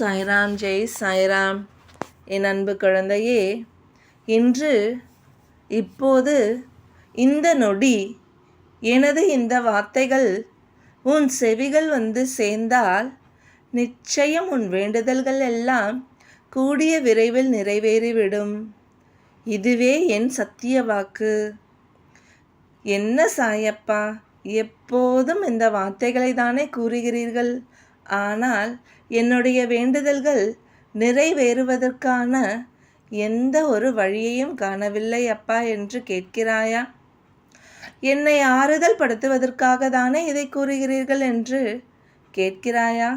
சாய்ராம் ஜெய் சாய்ராம் என் அன்பு குழந்தையே இன்று இப்போது இந்த நொடி எனது இந்த வார்த்தைகள் உன் செவிகள் வந்து சேர்ந்தால் நிச்சயம் உன் வேண்டுதல்கள் எல்லாம் கூடிய விரைவில் நிறைவேறிவிடும். இதுவே என் சத்திய வாக்கு. என்ன சாயப்பா எப்போதும் இந்த வார்த்தைகளை தானே கூறுகிறீர்கள்? ஆனால் என்னுடைய வேண்டுதல்கள் நிறைவேறுவதற்கான எந்த ஒரு வழியையும் காணவில்லை அப்பா என்று கேட்கிறாயா? என்னை ஆறுதல் படுத்துவதற்காக தானே இதை கூறுகிறீர்கள் என்று கேட்கிறாயா?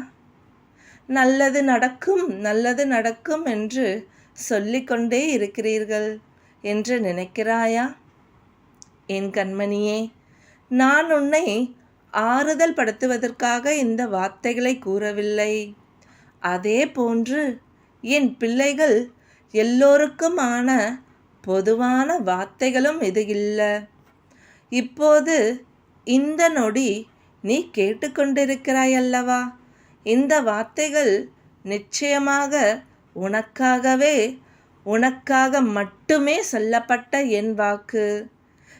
நல்லது நடக்கும் நல்லது நடக்கும் என்று சொல்லிக்கொண்டே இருக்கிறீர்கள் என்று நினைக்கிறாயா? என் கண்மணியே நான் உன்னை ஆறுதல் படுத்துவதற்காக இந்த வார்த்தைகளை கூறவில்லை. அதே போன்று என் பிள்ளைகள் எல்லோருக்குமான பொதுவான வார்த்தைகளும் இது இல்லை. இப்போது இந்த நொடி நீ கேட்டுக்கொண்டிருக்கிறாய் அல்லவா? இந்த வார்த்தைகள் நிச்சயமாக உனக்காகவே உனக்காக மட்டுமே சொல்லப்பட்ட என் வாக்கு.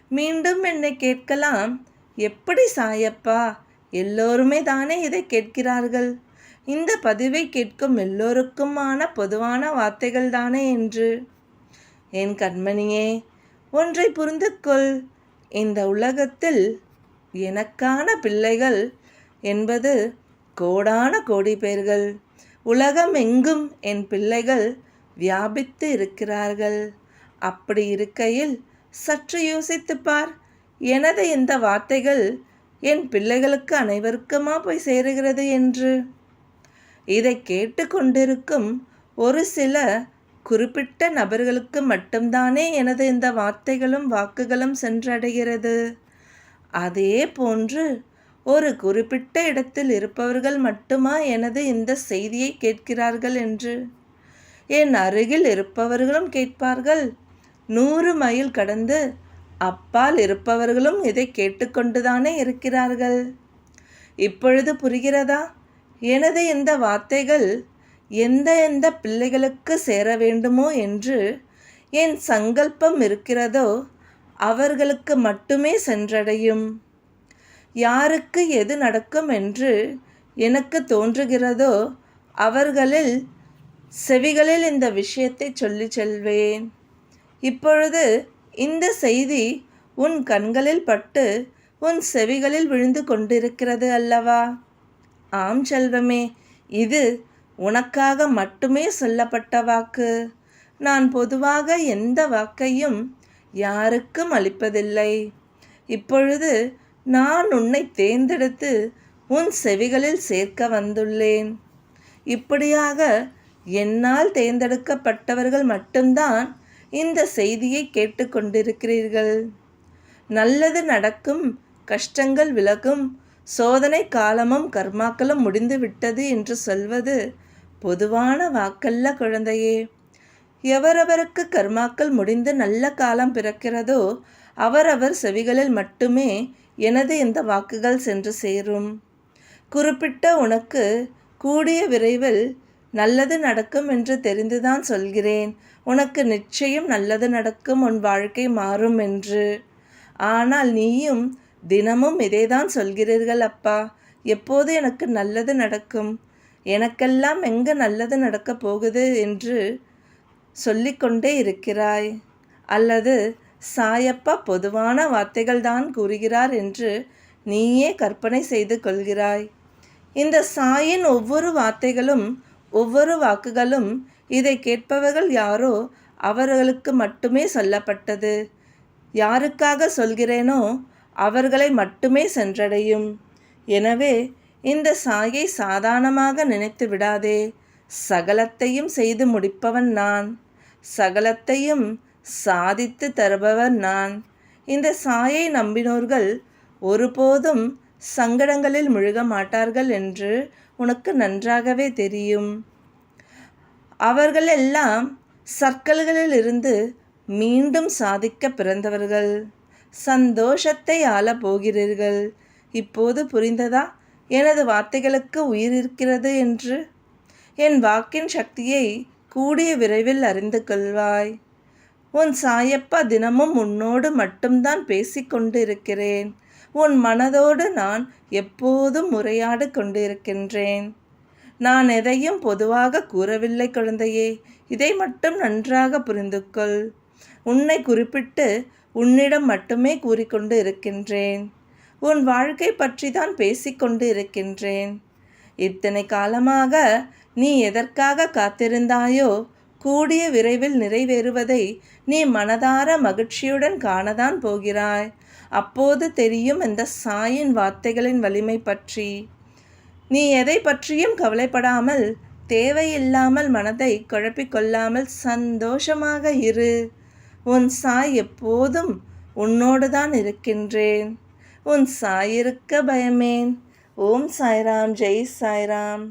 மீண்டும் என்னை கேட்கலாம். எப்படி சாயப்பா? எல்லோருமே தானே இதை கேட்கிறார்கள். இந்த பதிவை கேட்கும் எல்லோருக்குமான பொதுவான வார்த்தைகள் தானே என்று. என் கண்மணியே ஒன்றை புரிந்து கொள் இந்த உலகத்தில் எனக்கான பிள்ளைகள் என்பது கோடான கோடி பேர்கள். உலகம் எங்கும் என் பிள்ளைகள் வியாபித்து இருக்கிறார்கள். அப்படி இருக்கையில் சற்று யோசித்துப்பார் பார். எனது இந்த வார்த்தைகள் என் பிள்ளைகளுக்கு அனைவருக்குமா போய் சேருகிறது என்று? இதை கேட்டுக்கொண்டிருக்கும் ஒரு சில குறிப்பிட்ட நபர்களுக்கு மட்டும்தானே எனது இந்த வார்த்தைகளும் வாக்குகளும் சென்றடைகிறது. அதே போன்று ஒரு குறிப்பிட்ட இடத்தில் இருப்பவர்கள் மட்டுமா எனது இந்த செய்தியை கேட்கிறார்கள் என்று? என் அருகில் இருப்பவர்களும் கேட்பார்கள். நூறு மைல் கடந்து அப்பால் இருப்பவர்களும் இதை கேட்டுக்கொண்டுதானே இருக்கிறார்கள்? இப்பொழுது புரிகிறதா? எனது இந்த வார்த்தைகள் எந்த எந்த பிள்ளைகளுக்கு சேர வேண்டுமோ என்று என் சங்கல்பம் இருக்கிறதோ அவர்களுக்கு மட்டுமே சென்றடையும். யாருக்கு எது நடக்கும் என்று எனக்கு தோன்றுகிறதோ அவர்களில் செவிகளில் இந்த விஷயத்தை சொல்லி செல்வேன். இப்பொழுது இந்த செய்தி உன் கண்களில் பட்டு உன் செவிகளில் விழுந்து கொண்டிருக்கிறது அல்லவா? ஆம் செல்வமே இது உனக்காக மட்டுமே சொல்லப்பட்ட வாக்கு. நான் பொதுவாக எந்த வாக்கையும் யாருக்கும் அளிப்பதில்லை. இப்பொழுது நான் உன்னை தேர்ந்தெடுத்து உன் செவிகளில் சேர்க்க வந்துள்ளேன். இப்படியாக என்னால் தேர்ந்தெடுக்கப்பட்டவர்கள் மட்டும்தான் இந்த செய்தியை கேட்டுக்கொண்டிருக்கிறீர்கள். நல்லது நடக்கும் கஷ்டங்கள் விலகும் சோதனை காலமும் கர்மாக்களும் முடிந்து விட்டது என்று சொல்வது பொதுவான வாக்கல்ல குழந்தையே. எவரவருக்கு கர்மாக்கள் முடிந்து நல்ல காலம் பிறக்கிறதோ அவரவர் செவிகளில் மட்டுமே எனது இந்த வாக்குகள் சென்று சேரும். குறிப்பிட்ட உனக்கு கூடிய விரைவில் நல்லது நடக்கும் என்று தெரிந்துதான் சொல்கிறேன். உனக்கு நிச்சயம் நல்லது நடக்கும் உன் வாழ்க்கை மாறும் என்று. ஆனால் நீயும் தினமும் இதைதான் சொல்கிறீர்கள் அப்பா. எப்போது எனக்கு நல்லது நடக்கும்? எனக்கெல்லாம் எங்கே நல்லது நடக்கப் போகுது என்று சொல்லிக்கொண்டே இருக்கிறாய். அல்லது சாயப்பா பொதுவான வார்த்தைகள் தான் கூறுகிறார் என்று நீயே கற்பனை செய்து கொள்கிறாய். இந்த சாயின் ஒவ்வொரு வார்த்தைகளும் ஒவ்வொரு வாக்குகளும் இதை கேட்பவர்கள் யாரோ அவர்களுக்கு மட்டுமே சொல்லப்பட்டது. யாருக்காக சொல்கிறேனோ அவர்களை மட்டுமே சென்றடையும். எனவே இந்த சாயை சாதாரணமாக நினைத்து விடாதே. சகலத்தையும் செய்து முடிப்பவன் நான். சகலத்தையும் சாதித்து தருபவன் நான். இந்த சாயை நம்பினோர்கள் ஒருபோதும் சங்கடங்களில் முழுக மாட்டார்கள் என்று உனக்கு நன்றாகவே தெரியும். அவர்கள் எல்லாம் சர்க்கல்களில் இருந்து மீண்டும் சாதிக்க பிறந்தவர்கள். சந்தோஷத்தை ஆளப் போகிறீர்கள் இப்போது புரிந்ததா? எனது வார்த்தைகளுக்கு உயிர் இருக்கிறது என்று. என் வாக்கின் சக்தியை கூடிய விரைவில் அறிந்து கொள்வாய். உன் சாயப்பா தினமும் உன்னோடு மட்டும்தான் பேசிக்கொண்டு இருக்கிறேன் உன் மனதோடு நான் எப்போதும் உரையாடு கொண்டிருக்கின்றேன். நான் எதையும் பொதுவாக கூறவில்லை குழந்தையே இதை மட்டும் நன்றாக புரிந்து கொள் உன்னை குறிப்பிட்டு உன்னிடம் மட்டுமே கூறிக்கொண்டு இருக்கின்றேன். உன் வாழ்க்கை பற்றி தான் பேசிக்கொண்டு இருக்கின்றேன். இத்தனை காலமாக நீ எதற்காக காத்திருந்தாயோ கூடிய விரைவில் நிறைவேறுவதை நீ மனதார மகிழ்ச்சியுடன் காணதான் போகிறாய். அப்போது தெரியும் இந்த சாயின் வார்த்தைகளின் வலிமை பற்றி. நீ எதை பற்றியும் கவலைப்படாமல் தேவையில்லாமல் மனதை குழப்பிக்கொள்ளாமல் சந்தோஷமாக இரு. உன் சாய் எப்போதும் உன்னோடு தான் இருக்கின்றேன். உன் சாய் இருக்க பயமேன். ஓம் சாய்ராம் ஜெய் சாய்ராம்.